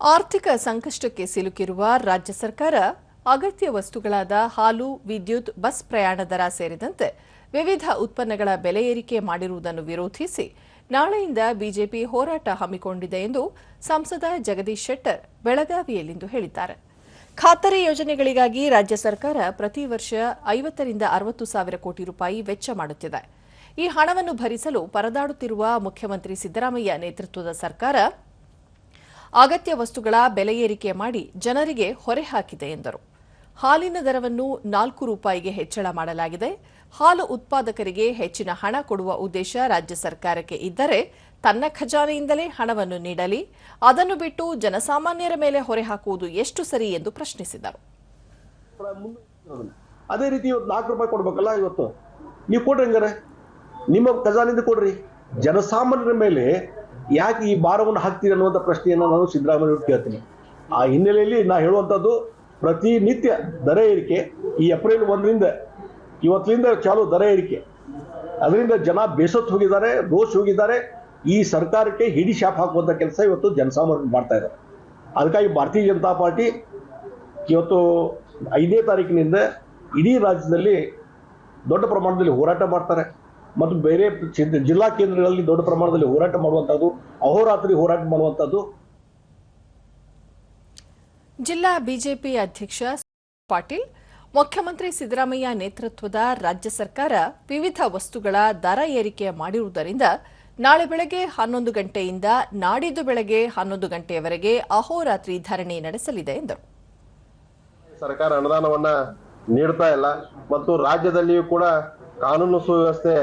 ಆರ್ಥಿಕ ಸಂಕಷ್ಟಕ್ಕೆ ಸಿಲುಕಿರುವ ರಾಜ್ಯ ಸರ್ಕಾರ ಅಗತ್ಯ ವಸ್ತುಗಳಾದ ಹಾಲು, ವಿದ್ಯುತ್, ಬಸ್ ಪ್ರಯಾಣ ದರ ಸೇರಿದಂತೆ ವಿವಿಧ ಉತ್ಪನ್ನಗಳ ಬೆಲೆ ಏರಿಕೆ ಮಾಡಿರುವುದನ್ನು ವಿರೋಧಿಸಿ ನಾಳೆಯಿಂದ ಬಿಜೆಪಿ ಹೋರಾಟ ಹಮ್ಮಿಕೊಂಡಿದೆ ಎಂದು ಸಂಸದ ಜಗದೀಶ್ ಶೆಟ್ಟರ್ ಬೆಳಗಾವಿಯಲ್ಲಿಂದು ಹೇಳಿದ್ದಾರೆ. ಖಾತರಿ ಯೋಜನೆಗಳಿಗಾಗಿ ರಾಜ್ಯ ಸರ್ಕಾರ ಪ್ರತಿ ವರ್ಷ ಐವತ್ತರಿಂದ ಅರವತ್ತು ಸಾವಿರ ಕೋಟಿ ರೂಪಾಯಿ ವೆಚ್ಚ ಮಾಡುತ್ತಿದೆ. ಈ ಹಣವನ್ನು ಭರಿಸಲು ಪರದಾಡುತ್ತಿರುವ ಮುಖ್ಯಮಂತ್ರಿ ಸಿದ್ದರಾಮಯ್ಯ ನೇತೃತ್ವದ ಸರ್ಕಾರ ಅಗತ್ಯ ವಸ್ತುಗಳ ಬೆಲೆ ಏರಿಕೆ ಮಾಡಿ ಜನರಿಗೆ ಹೊರೆ ಹಾಕಿದೆ ಎಂದರು. ಹಾಲಿನ ದರವನ್ನು ನಾಲ್ಕು ರೂಪಾಯಿಗೆ ಹೆಚ್ಚಳ ಮಾಡಲಾಗಿದೆ. ಹಾಲು ಉತ್ಪಾದಕರಿಗೆ ಹೆಚ್ಚಿನ ಹಣ ಕೊಡುವ ಉದ್ದೇಶ ರಾಜ್ಯ ಸರ್ಕಾರಕ್ಕೆ ಇದ್ದರೆ ತನ್ನ ಖಜಾನೆಯಿಂದಲೇ ಹಣವನ್ನು ನೀಡಲಿ. ಅದನ್ನು ಬಿಟ್ಟು ಜನಸಾಮಾನ್ಯರ ಮೇಲೆ ಹೊರೆ ಹಾಕುವುದು ಎಷ್ಟು ಸರಿ ಎಂದು ಪ್ರಶ್ನಿಸಿದರು. ಅದೇ ರೀತಿ ನಾಲ್ಕು ರೂಪಾಯಿ ಕೊಡ್ಬೇಕಲ್ಲ ಇವತ್ತು. ನೀವು ಕೊಡ್ರಿ ಹಂಗಾರೆ. ನಿಮ್ಮ ಖಜಾನೆಯಿಂದ ಕೊಡ್ರಿ. ಜನಸಾಮಾನ್ಯರ ಮೇಲೆ ಯಾಕೆ ಈ ಭಾರವನ್ನು ಹಾಕ್ತೀರಿ ಅನ್ನುವಂಥ ಪ್ರಶ್ನೆಯನ್ನು ನಾನು ಸಿದ್ದರಾಮಯ್ಯ ಕೇಳ್ತೀನಿ. ಆ ಹಿನ್ನೆಲೆಯಲ್ಲಿ ನಾ ಹೇಳುವಂಥದ್ದು ಪ್ರತಿನಿತ್ಯ ದರ ಏರಿಕೆ ಈ ಏಪ್ರಿಲ್ ಒಂದರಿಂದ ಇವತ್ತಿನಿಂದ ಚಾಲು ದರ ಏರಿಕೆ. ಅದರಿಂದ ಜನ ಬೇಸತ್ತು ಹೋಗಿದ್ದಾರೆ, ರೋಷ್ ಹೋಗಿದ್ದಾರೆ. ಈ ಸರ್ಕಾರಕ್ಕೆ ಹಿಡಿ ಶಾಪ್ ಹಾಕುವಂಥ ಕೆಲಸ ಇವತ್ತು ಜನಸಾಮಾನ್ಯರು ಮಾಡ್ತಾ ಇದ್ದಾರೆ. ಅದಕ್ಕಾಗಿ ಭಾರತೀಯ ಜನತಾ ಪಾರ್ಟಿ ಇವತ್ತು ಐದನೇ ತಾರೀಕಿನಿಂದ ಇಡೀ ರಾಜ್ಯದಲ್ಲಿ ದೊಡ್ಡ ಪ್ರಮಾಣದಲ್ಲಿ ಹೋರಾಟ ಮಾಡ್ತಾರೆ. ಮತ್ತು ಬೇರೆ ಜಿಲ್ಲಾ ಕೇಂದ್ರಗಳಲ್ಲಿ ದೊಡ್ಡ ಪ್ರಮಾಣದಲ್ಲಿ ಹೋರಾಟ ಮಾಡುವಂತದ್ದು ಅಹೋರಾತ್ರಿ ಹೋರಾಟ ಮಾಡುವಂತದ್ದು ಜಿಲ್ಲಾ ಬಿಜೆಪಿ ಅಧ್ಯಕ್ಷ ಪಾಟೀಲ್ ಮುಖ್ಯಮಂತ್ರಿ ಸಿದ್ದರಾಮಯ್ಯ ನೇತೃತ್ವದ ರಾಜ್ಯ ಸರ್ಕಾರ ವಿವಿಧ ವಸ್ತುಗಳ ದರ ಏರಿಕೆ ಮಾಡಿರುವುದರಿಂದ ನಾಳೆ ಬೆಳಗ್ಗೆ ಹನ್ನೊಂದು ಗಂಟೆಯಿಂದ ನಾಡಿದ್ದು ಬೆಳಗ್ಗೆ ಹನ್ನೊಂದು ಗಂಟೆಯವರೆಗೆ ಅಹೋರಾತ್ರಿ ಧರಣಿ ನಡೆಸಲಿದೆ ಎಂದರು. ಸರ್ಕಾರ ಅನುದಾನವನ್ನ ನೀಡ್ತಾ ಇಲ್ಲ ಮತ್ತು ರಾಜ್ಯದಲ್ಲಿಯೂ ಕೂಡ ಕಾನೂನು ಸುವ್ಯವಸ್ಥೆ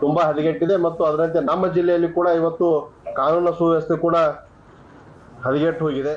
ತುಂಬಾ ಹದಗೆಟ್ಟಿದೆ ಮತ್ತು ಅದರಂತೆ ನಮ್ಮ ಜಿಲ್ಲೆಯಲ್ಲಿ ಕೂಡ ಇವತ್ತು ಕಾನೂನು ಸುವ್ಯವಸ್ಥೆ ಕೂಡ ಹದಗೆಟ್ಟು ಹೋಗಿದೆ.